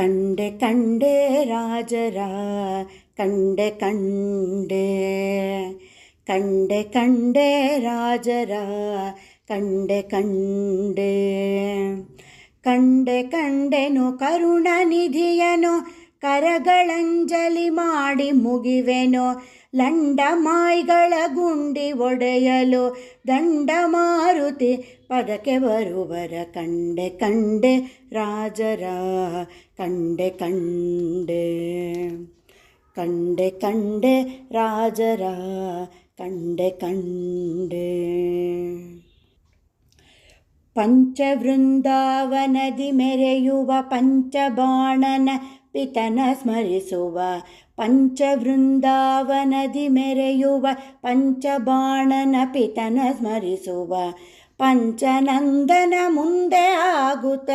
ಕಂಡೆ ಕಂಡೆ ರಾಜರ ಕಂಡೆ ಕಂಡೆ ಕಂಡೆ ಕಂಡೆ ರಾಜರ ಕಂಡೆ ಕಂಡೆ ಕಂಡೆ ಕಂಡೆನು ಕರುಣನಿಧಿಯನು ಕರಗಳಂಜಲಿ ಮಾಡಿ ಮುಗಿವೆನು. ಲಂಡಮಾಯಿಗಳ ಗುಂಡಿ ಒಡೆಯಲು ದಂಡ ಮಾರುತಿ ಪದಕ್ಕೆ ಬರುವರ ಕಂಡೆ ಕಂಡೆ ರಾಜರ ಕಂಡೆ ಕಂಡೆ. ಕಂಡೆ ಕಂಡೆ ರಾಜರ ಕಂಡೆ ಕಂಡೆ. ಪಂಚವೃಂದಾವನದಿ ಮೆರೆಯುವ ಪಂಚಬಾಣನ ಪಿತನ ಸ್ಮರಿಸುವ, ಪಂಚವೃಂದಾವನದಿ ಮೆರೆಯುವ, ಪಂಚಬಾಣನ ಪಿತನ ಸ್ಮರಿಸುವ, ಪಂಚನಂದನ ಮುಂದೆ ಆಗುತ್ತ,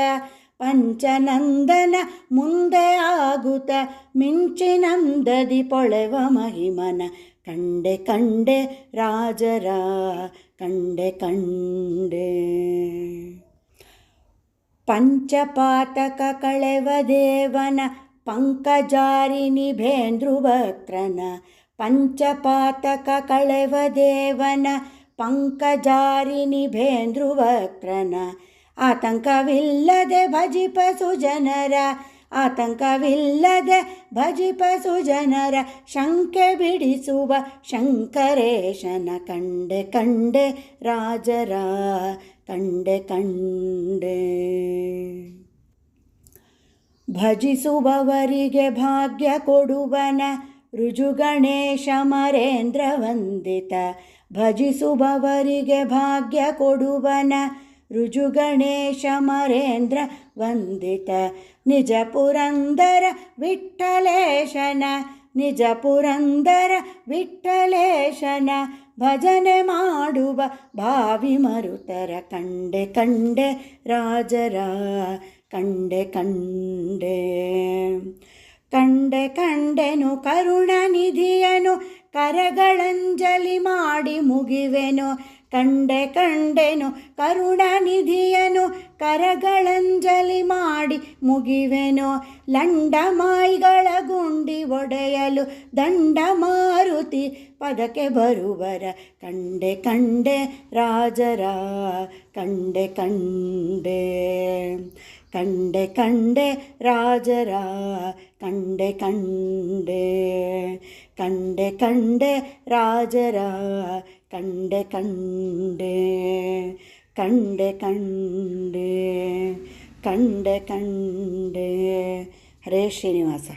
ಪಂಚನಂದನ ಮುಂದೆ ಆಗುತ್ತ ಮಿಂಚಿನಂದದಿ ಪೊಳೆವ ಮಹಿಮನ, ಕಂಡೆ ಕಂಡೆ ರಾಜರ, ಕಂಡೆ ಕಂಡೆ. ಪಂಚಪಾತಕ ಕಳೆವ ದೇವನ ಪಂಕಜಾರಿಣಿ ಭೇಂದ್ರುವಕ್ರನ, ಪಂಚಪಾತಕ ಕಳೆವ ದೇವನ ಪಂಕಜಾರಿಣಿ ಭೇಂದ್ರುವಕ್ರನ. ಆತಂಕವಿಲ್ಲದೆ ಭಜಿಪ ಸುಜನರ, ಆತಂಕವಿಲ್ಲದೆ ಭಜಿಪ ಸುಜನರ, ಶಂಕೆ ಬಿಡಿಸುವ ಶಂಕರೇಶನ. ಕಂಡೆ ಕಂಡೆ ರಾಜರ, ಕಂಡೆ ಕಂಡೆ. ಭಜಿಸುವವರಿಗೆ ಭಾಗ್ಯ ಕೊಡುವನ ರುಜುಗಣೇಶ ಮರೇಂದ್ರ ವಂದಿತ. ಭಜಿಸುವವರಿಗೆ ಭಾಗ್ಯ ಕೊಡುವನ ರುಜುಗಣೇಶ ಮರೇಂದ್ರ ವಂದಿತ. ನಿಜ ಪುರಂದರ ವಿಠ್ಠಲೇಶನ ನಿಜ ಪುರಂದರ ವಿಠ್ಠಲೇಶನ, ಭಜನೆ ಮಾಡುವ ಭಾವಿ ಮರುತರ ಕಂಡೆ ಕಂಡೆ ರಾಜರ ಕಂಡೆ ಕಂಡೆ. ಕಂಡೆ ಕಂಡೆನು ಕರುಣನಿಧಿಯನು, ಕರಗಳಂಜಲಿ ಮಾಡಿ ಮುಗಿವೆನು. ಕಂಡೆ ಕಂಡೆನು ಕರುಣನಿಧಿಯನು, ಕರಗಳಂಜಲಿ ಮಾಡಿ ಮುಗಿವೆನು. ಲಂಡಮಾಯಿಗಳ ಗುಂಡಿ ಒಡೆಯಲು ದಂಡ ಮಾರುತಿ ಪದಕ್ಕೆ ಬರುವರ ಕಂಡೆ ಕಂಡೆ ರಾಜರ ಕಂಡೆ ಕಂಡೆ ಕಂಡೆ ಕಂಡೆ ರಾಜರ ಕಂಡೆ ಕಂಡೆ ಕಂಡೆ ಕಂಡೆ ರಾಜರ ಕಂಡೆ ಕಂಡೆ ಕಂಡೆ ಕಂಡೆ ಕಂಡೆ ಕಂಡೆ ಹರೇ ಶ್ರೀನಿವಾಸ